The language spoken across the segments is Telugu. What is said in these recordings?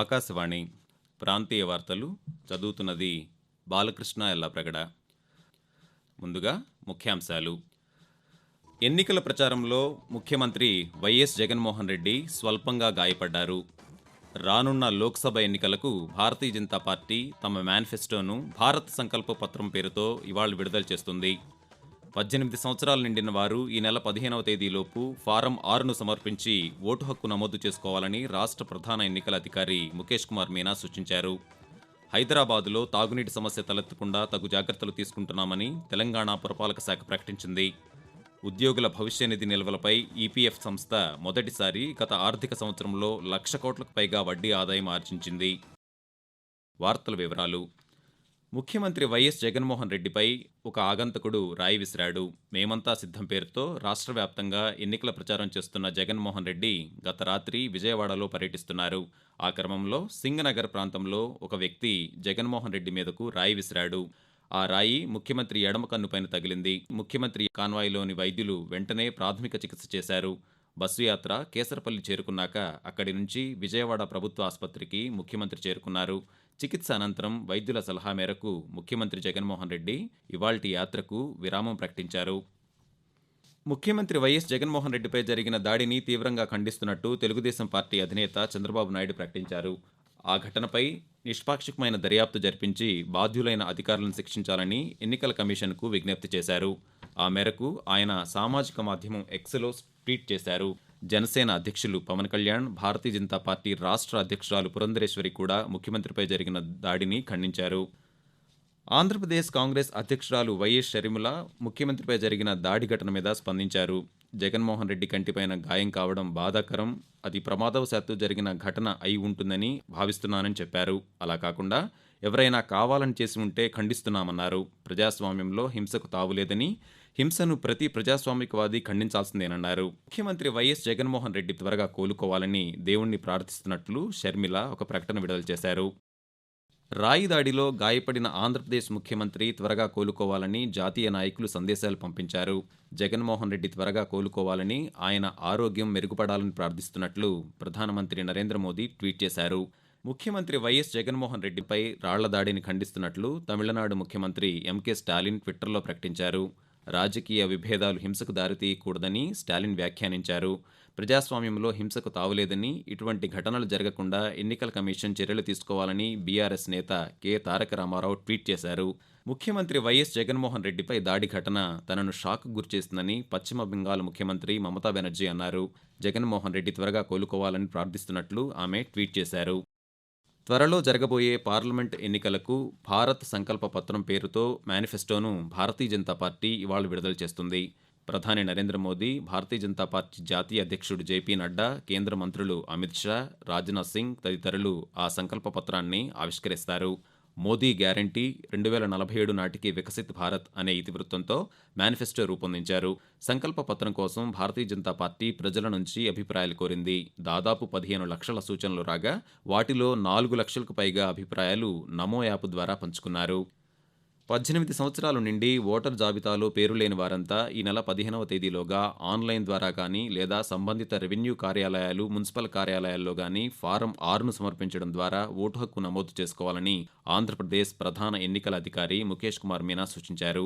ఆకాశవాణి ప్రాంతీయ వార్తలు చదువుతున్నది బాలకృష్ణ ఎల్లప్రగడ ముందుగా ముఖ్యాంశాలు. ఎన్నికల ప్రచారంలో ముఖ్యమంత్రి వైఎస్ జగన్మోహన్ రెడ్డి స్వల్పంగా గాయపడ్డారు. రానున్న లోక్సభ ఎన్నికలకు భారతీయ జనతా పార్టీ తమ మేనిఫెస్టోను భారత్ సంకల్ప పత్రం పేరుతో ఇవాళ విడుదల చేస్తుంది. పద్దెనిమిది సంవత్సరాలు నిండిన వారు ఈ నెల పదిహేనవ తేదీలోపు ఫారం ఆరును సమర్పించి ఓటు హక్కు నమోదు చేసుకోవాలని రాష్ట్ర ప్రధాన ఎన్నికల అధికారి ముఖేష్ కుమార్ మీనా సూచించారు. హైదరాబాదులో తాగునీటి సమస్య తలెత్తకుండా తగు జాగ్రత్తలు తీసుకుంటున్నామని తెలంగాణ పురపాలక శాఖ ప్రకటించింది. ఉద్యోగుల భవిష్య నిధి నిల్వలపై ఈపీఎఫ్ సంస్థ మొదటిసారి గత ఆర్థిక సంవత్సరంలో లక్ష కోట్లకు పైగా వడ్డీ ఆదాయం ఆర్జించింది. వార్తల వివరాలు ముఖ్యమంత్రి వైఎస్ జగన్మోహన్ రెడ్డిపై ఒక ఆగంతకుడు రాయి విసిరాడు. మేమంతా సిద్ధం పేరుతో రాష్ట్ర వ్యాప్తంగా ఎన్నికల ప్రచారం చేస్తున్న జగన్మోహన్ రెడ్డి గత రాత్రి విజయవాడలో పర్యటిస్తున్నారు. ఆ క్రమంలో సింగనగర్ ప్రాంతంలో ఒక వ్యక్తి జగన్మోహన్ రెడ్డి మీదకు రాయి విసిరాడు. ఆ రాయి ముఖ్యమంత్రి ఎడమ కన్నుపైన తగిలింది. ముఖ్యమంత్రి కాన్వాయ్లోని వైద్యులు వెంటనే ప్రాథమిక చికిత్స చేశారు. బస్సు యాత్ర కేసరపల్లి చేరుకున్నాక అక్కడి నుంచి విజయవాడ ప్రభుత్వ ఆసుపత్రికి ముఖ్యమంత్రి చేరుకున్నారు. చికిత్స అనంతరం వైద్యుల సలహా మేరకు ముఖ్యమంత్రి జగన్మోహన్ రెడ్డి ఇవాల్టి యాత్రకు విరామం ప్రకటించారు. ముఖ్యమంత్రి వైఎస్ జగన్మోహన్ రెడ్డిపై జరిగిన దాడిని తీవ్రంగా ఖండిస్తున్నట్టు తెలుగుదేశం పార్టీ అధినేత చంద్రబాబు నాయుడు ప్రకటించారు. ఆ ఘటనపై నిష్పాక్షికమైన దర్యాప్తు జరిపించి బాధ్యులైన అధికారులను శిక్షించాలని ఎన్నికల కమిషన్కు విజ్ఞప్తి చేశారు. ఆ మేరకు ఆయన సామాజిక మాధ్యమం ఎక్స్లో ట్వీట్ చేశారు. జనసేన అధ్యక్షులు పవన్ కళ్యాణ్ భారతీయ జనతా పార్టీ రాష్ట్ర అధ్యక్షురాలు పురంధరేశ్వరి కూడా ముఖ్యమంత్రిపై జరిగిన దాడిని ఖండించారు. ఆంధ్రప్రదేశ్ కాంగ్రెస్ అధ్యక్షురాలు వైఎస్ షర్మిల ముఖ్యమంత్రిపై జరిగిన దాడి ఘటన మీద స్పందించారు. జగన్మోహన్ రెడ్డి కంటిపైన గాయం కావడం బాధాకరం. అది ప్రమాదవశాత్తు జరిగిన ఘటన అయి ఉంటుందని భావిస్తున్నానని చెప్పారు. అలా కాకుండా ఎవరైనా కావాలని చేసి ఉంటే ఖండిస్తున్నామన్నారు. ప్రజాస్వామ్యంలో హింసకు తావులేదని హింసను ప్రతి ప్రజాస్వామికవాది ఖండించాల్సిందేనన్నారు. ముఖ్యమంత్రి వైఎస్ జగన్మోహన్ రెడ్డి త్వరగా కోలుకోవాలని దేవుణ్ణి ప్రార్థిస్తున్నట్లు షర్మిల ఒక ప్రకటన విడుదల చేశారు. రాయి దాడిలో గాయపడిన ఆంధ్రప్రదేశ్ ముఖ్యమంత్రి త్వరగా కోలుకోవాలని జాతీయ నాయకులు సందేశాలు పంపించారు. జగన్మోహన్ రెడ్డి త్వరగా కోలుకోవాలని ఆయన ఆరోగ్యం మెరుగుపడాలని ప్రార్థిస్తున్నట్లు ప్రధానమంత్రి నరేంద్ర మోదీ ట్వీట్ చేశారు. ముఖ్యమంత్రి వైఎస్ జగన్మోహన్ రెడ్డిపై రాళ్ళ దాడిని ఖండిస్తున్నట్లు తమిళనాడు ముఖ్యమంత్రి ఎంకే స్టాలిన్ ట్విట్టర్లో ప్రకటించారు. రాజకీయ విభేదాలు హింసకు దారితీయకూడదని స్టాలిన్ వ్యాఖ్యానించారు. ప్రజాస్వామ్యంలో హింసకు తావులేదని ఇటువంటి ఘటనలు జరగకుండా ఎన్నికల కమిషన్ చర్యలు తీసుకోవాలని బీఆర్ఎస్ నేత కె. తారక రామారావు ట్వీట్ చేశారు. ముఖ్యమంత్రి వైఎస్ జగన్మోహన్ రెడ్డిపై దాడి ఘటన తనను షాక్ గురిచేస్తుందని పశ్చిమ బెంగాల్ ముఖ్యమంత్రి మమతా బెనర్జీ అన్నారు. జగన్మోహన్ రెడ్డి త్వరగా కోలుకోవాలని ప్రార్థిస్తున్నట్లు ఆమె ట్వీట్ చేశారు. త్వరలో జరగబోయే పార్లమెంట్ ఎన్నికలకు భారత్ సంకల్ప పత్రం పేరుతో మేనిఫెస్టోను భారతీయ జనతా పార్టీ ఇవాళ విడుదల చేస్తుంది. ప్రధాని నరేంద్ర మోదీ భారతీయ జనతా పార్టీ జాతీయ అధ్యక్షుడు జేపీ నడ్డా కేంద్ర మంత్రులు అమిత్ షా రాజ్నాథ్ సింగ్ తదితరులు ఆ సంకల్ప పత్రాన్ని ఆవిష్కరిస్తారు. మోదీ గ్యారంటీ రెండు వేల నలభై ఏడు నాటికి వికసిత్ భారత్ అనే ఇతివృత్తంతో మేనిఫెస్టో రూపొందించారు. సంకల్ప పత్రం కోసం భారతీయ జనతా పార్టీ ప్రజల నుంచి అభిప్రాయాలు కోరింది. దాదాపు పదిహేను లక్షల సూచనలు రాగా వాటిలో నాలుగు లక్షలకు పైగా అభిప్రాయాలు నమో యాప్ ద్వారా పంచుకున్నారు. పద్దెనిమిది సంవత్సరాలు నిండి ఓటర్ జాబితాలో పేరు లేని వారంతా ఈ నెల పదిహేనవ తేదీలోగా ఆన్లైన్ ద్వారా కానీ లేదా సంబంధిత రెవెన్యూ కార్యాలయాలు మున్సిపల్ కార్యాలయాల్లో కానీ ఫారం ఆరును సమర్పించడం ద్వారా ఓటు హక్కు నమోదు చేసుకోవాలని ఆంధ్రప్రదేశ్ ప్రధాన ఎన్నికల అధికారి ముఖేష్ కుమార్ మీనా సూచించారు.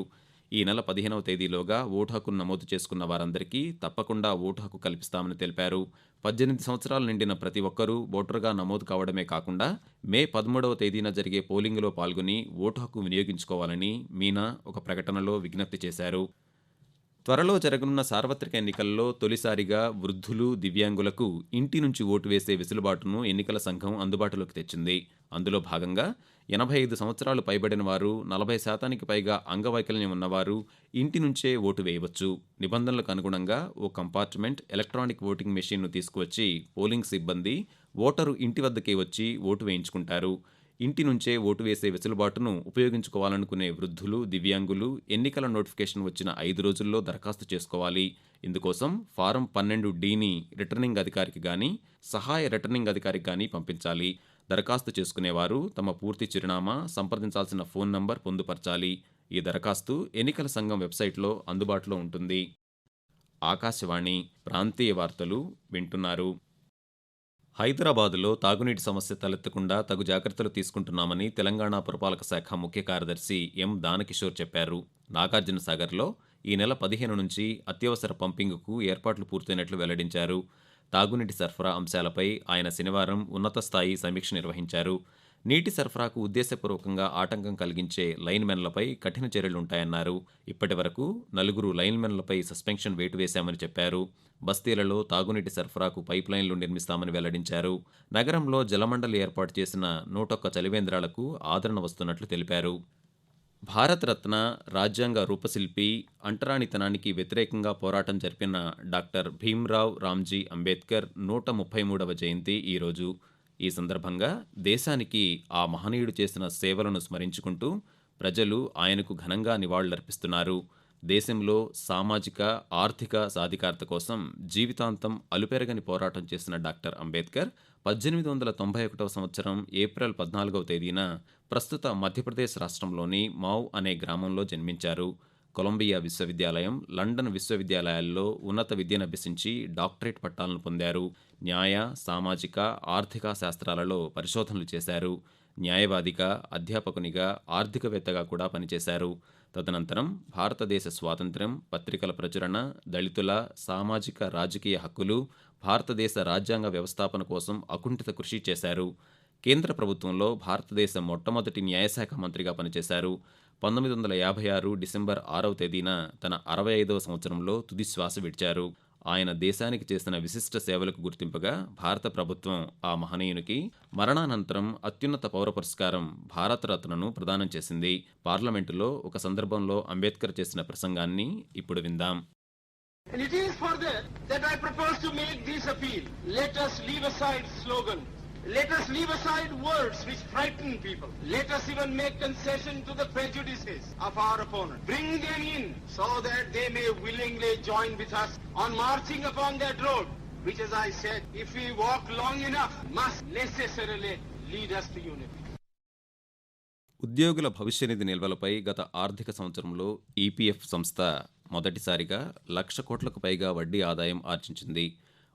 ఈ నెల పదిహేనవ తేదీలోగా ఓటు హక్కును నమోదు చేసుకున్న వారందరికీ తప్పకుండా ఓటు హక్కు కల్పిస్తామని తెలిపారు. పద్దెనిమిది సంవత్సరాలు నిండిన ప్రతి ఒక్కరూ ఓటరుగా నమోదు కావడమే కాకుండా మే పదమూడవ తేదీన జరిగే పోలింగులో పాల్గొని ఓటు హక్కు వినియోగించుకోవాలని మీనా ఒక ప్రకటనలో విజ్ఞప్తి చేశారు. త్వరలో జరగనున్న సార్వత్రిక ఎన్నికల్లో తొలిసారిగా వృద్ధులు దివ్యాంగులకు ఇంటి నుంచి ఓటు వేసే వెసులుబాటును ఎన్నికల సంఘం అందుబాటులోకి తెచ్చింది. అందులో భాగంగా ఎనభై ఐదు సంవత్సరాలు పైబడిన వారు నలభై శాతానికి పైగా అంగవైకల్యం ఉన్నవారు ఇంటి నుంచే ఓటు వేయవచ్చు. నిబంధనలకు అనుగుణంగా ఓ కంపార్ట్మెంట్ ఎలక్ట్రానిక్ ఓటింగ్ మెషిన్ను తీసుకువచ్చి పోలింగ్ సిబ్బంది ఓటరు ఇంటి వద్దకే వచ్చి ఓటు వేయించుకుంటారు. ఇంటి నుంచే ఓటు వేసే వెసులుబాటును ఉపయోగించుకోవాలనుకునే వృద్ధులు దివ్యాంగులు ఎన్నికల నోటిఫికేషన్ వచ్చిన ఐదు రోజుల్లో దరఖాస్తు చేసుకోవాలి. ఇందుకోసం ఫారం పన్నెండు డీని రిటర్నింగ్ అధికారికి గాని సహాయ రిటర్నింగ్ అధికారికి గాని పంపించాలి. దరఖాస్తు చేసుకునేవారు. తమ పూర్తి చిరునామా సంప్రదించాల్సిన ఫోన్ నంబర్ పొందుపరచాలి. ఈ దరఖాస్తు ఎన్నికల సంఘం వెబ్సైట్లో అందుబాటులో ఉంటుంది. ఆకాశవాణి ప్రాంతీయ వార్తలు వింటున్నారు. హైదరాబాదులో తాగునీటి సమస్య తలెత్తకుండా తగు జాగ్రత్తలు తీసుకుంటున్నామని తెలంగాణ పురపాలక శాఖ ముఖ్య కార్యదర్శి ఎం దానకిషోర్ చెప్పారు. నాగార్జున సాగర్లో ఈ నెల పదిహేను నుంచి అత్యవసర పంపింగ్కు ఏర్పాట్లు పూర్తయినట్లు వెల్లడించారు. తాగునీటి సరఫరా అంశాలపై ఆయన శనివారం ఉన్నత స్థాయి సమీక్ష నిర్వహించారు. నీటి సరఫరాకు ఉద్దేశపూర్వకంగా ఆటంకం కలిగించే లైన్మెన్లపై కఠిన చర్యలుంటాయన్నారు ఇప్పటి వరకు నలుగురు లైన్మెన్లపై సస్పెన్షన్ వేటు వేశామని చెప్పారు. బస్తీలలో తాగునీటి సరఫరాకు పైప్ లైన్లు నిర్మిస్తామని వెల్లడించారు. నగరంలో జలమండలి ఏర్పాటు చేసిన నూటొక్క చలివేంద్రాలకు ఆదరణ వస్తున్నట్లు తెలిపారు. భారతరత్న రాజ్యాంగ రూపశిల్పి అంటరానితనానికి వ్యతిరేకంగా పోరాటం జరిపిన డాక్టర్ భీమ్రావ్ రామ్జీ అంబేద్కర్ నూట ముప్పై మూడవ జయంతి ఈరోజు ఈ సందర్భంగా దేశానికి ఆ మహనీయుడు చేసిన సేవలను స్మరించుకుంటూ ప్రజలు ఆయనకు ఘనంగా నివాళులర్పిస్తున్నారు. దేశంలో సామాజిక ఆర్థిక సాధికారత కోసం జీవితాంతం అలుపెరగని పోరాటం చేసిన డాక్టర్ అంబేద్కర్ పద్దెనిమిది వందల తొంభై ఒకటవ సంవత్సరం ఏప్రిల్ పద్నాలుగవ తేదీన ప్రస్తుత మధ్యప్రదేశ్ రాష్ట్రంలోని మావ్ అనే గ్రామంలో జన్మించారు. కొలంబియా విశ్వవిద్యాలయం లండన్ విశ్వవిద్యాలయాల్లో ఉన్నత విద్యను అభ్యసించి డాక్టరేట్ పట్టాలను పొందారు. న్యాయ సామాజిక ఆర్థిక శాస్త్రాలలో పరిశోధనలు చేశారు. న్యాయవాదిగా అధ్యాపకునిగా ఆర్థికవేత్తగా కూడా పనిచేశారు. తదనంతరం భారతదేశ స్వాతంత్ర్యం పత్రికల ప్రచురణ దళితుల సామాజిక రాజకీయ హక్కులు భారతదేశ రాజ్యాంగ వ్యవస్థాపన కోసం అకుంఠిత కృషి చేశారు. కేంద్ర ప్రభుత్వంలో భారతదేశ మొట్టమొదటి న్యాయశాఖ మంత్రిగా పనిచేశారు. పంతొమ్మిది వందల యాభై ఆరు డిసెంబర్ ఆరవ తేదీన తన అరవై ఐదవ సంవత్సరంలో తుది శ్వాస విడిచారు. ఆయన దేశానికి చేసిన విశిష్ట సేవలకు గుర్తింపుగా భారత ప్రభుత్వం ఆ మహనీయునికి మరణానంతరం అత్యున్నత పౌర పురస్కారం భారతరత్నను ప్రదానం చేసింది పార్లమెంటులో ఒక సందర్భంలో అంబేద్కర్ చేసిన ప్రసంగాన్ని ఇప్పుడు విందాం And it is for that that I propose to make this appeal. Let us leave aside slogans. Let us leave aside words which frighten people. Let us even make concession to the prejudices of our opponent. Bring them in so that they may willingly join with us on marching upon that road, which as I said, if we walk long enough, must necessarily lead us to unity. ఉద్యోగుల భవిష్య నిధి నిల్వలపై గత ఆర్థిక సంవత్సరంలో ఈపీఎఫ్ సంస్థ మొదటిసారిగా లక్ష కోట్లకు పైగా వడ్డీ ఆదాయం ఆర్జించింది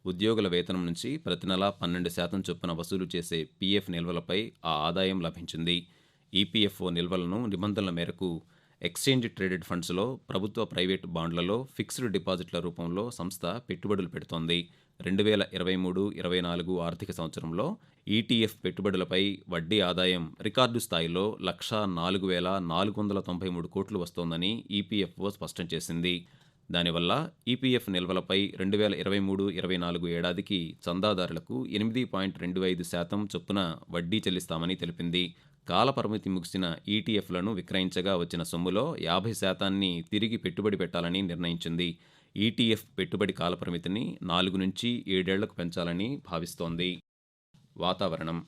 ఉద్యోగుల వేతనం నుంచి ప్రతి నెల పన్నెండు శాతం చొప్పున వసూలు చేసే పీఎఫ్ నిల్వలపై ఆ ఆదాయం లభించింది. ఈపీఎఫ్ఓ నిల్వలను నిబంధనల మేరకు ఎక్స్చేంజ్ ట్రేడెడ్ ఫండ్స్లో ప్రభుత్వ ప్రైవేటు బాండ్లలో ఫిక్స్డ్ డిపాజిట్ల రూపంలో సంస్థ పెట్టుబడులు పెడుతోంది. రెండు వేల ఇరవై మూడు ఇరవై నాలుగు ఆర్థిక సంవత్సరంలో ఈటీఎఫ్ పెట్టుబడులపై వడ్డీ ఆదాయం రికార్డు స్థాయిలో లక్షా నాలుగు వేల నాలుగు వందల తొంభై మూడు కోట్లు వస్తోందని ఈపీఎఫ్ఓ స్పష్టం చేసింది. దానివల్ల ఈపీఎఫ్ నిల్వలపై రెండు వేల ఇరవై మూడు ఇరవై నాలుగు ఏడాదికి చందాదారులకు ఎనిమిది పాయింట్ రెండు ఐదు శాతం చొప్పున వడ్డీ చెల్లిస్తామని తెలిపింది. కాలపరిమితి ముగిసిన ఈటీఎఫ్లను విక్రయించగా వచ్చిన సొమ్ములో యాభై శాతాన్ని తిరిగి పెట్టుబడి పెట్టాలని నిర్ణయించింది. ఈటీఎఫ్ పెట్టుబడి కాలపరిమితిని నాలుగు నుంచి ఏడేళ్ళకు పెంచాలని భావిస్తోంది. వాతావరణం.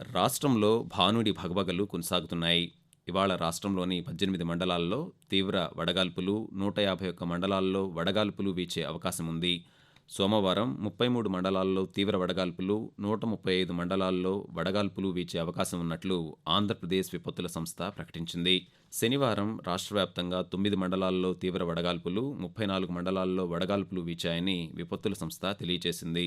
రాష్ట్రంలో భానుడి భగభగలు కొనసాగుతున్నాయి. ఇవాళ రాష్ట్రంలోని పద్దెనిమిది మండలాల్లో తీవ్ర వడగాల్పులు నూట యాభై ఒక్క మండలాల్లో వడగాల్పులు వీచే అవకాశం ఉంది. సోమవారం ముప్పై మూడు మండలాల్లో తీవ్ర వడగాల్పులు నూట ముప్పై ఐదు మండలాల్లో వడగాల్పులు వీచే అవకాశం ఉన్నట్లు ఆంధ్రప్రదేశ్ విపత్తుల సంస్థ ప్రకటించింది. శనివారం రాష్ట్ర వ్యాప్తంగా తొమ్మిది మండలాల్లో తీవ్ర వడగాల్పులు ముప్పై నాలుగు మండలాల్లో వడగాల్పులు వీచాయని విపత్తుల సంస్థ తెలియజేసింది.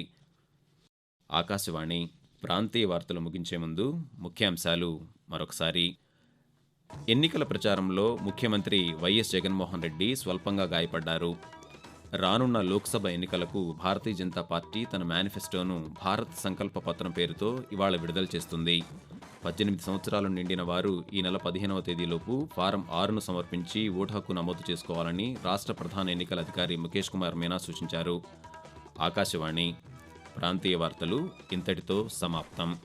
ఆకాశవాణి ప్రాంతీయ వార్తలు ముగించే ముందు ముఖ్యాంశాలు మరొకసారి. ఎన్నికల ప్రచారంలో ముఖ్యమంత్రి వైఎస్ జగన్మోహన్ రెడ్డి స్వల్పంగా గాయపడ్డారు. రానున్న లోక్సభ ఎన్నికలకు భారతీయ జనతా పార్టీ తన మేనిఫెస్టోను భారత్ సంకల్ప పత్రం పేరుతో ఇవాళ విడుదల చేస్తుంది. పద్దెనిమిది సంవత్సరాలు నిండిన వారు ఈ నెల పదిహేనవ తేదీలోపు ఫారం ఆరును సమర్పించి ఓటు హక్కు నమోదు చేసుకోవాలని రాష్ట్ర ప్రధాన ఎన్నికల అధికారి ముఖేష్ కుమార్ మీనా సూచించారు. ఆకాశవాణి ప్రాంతీయ వార్తలు ఇంతటితో సమాప్తం.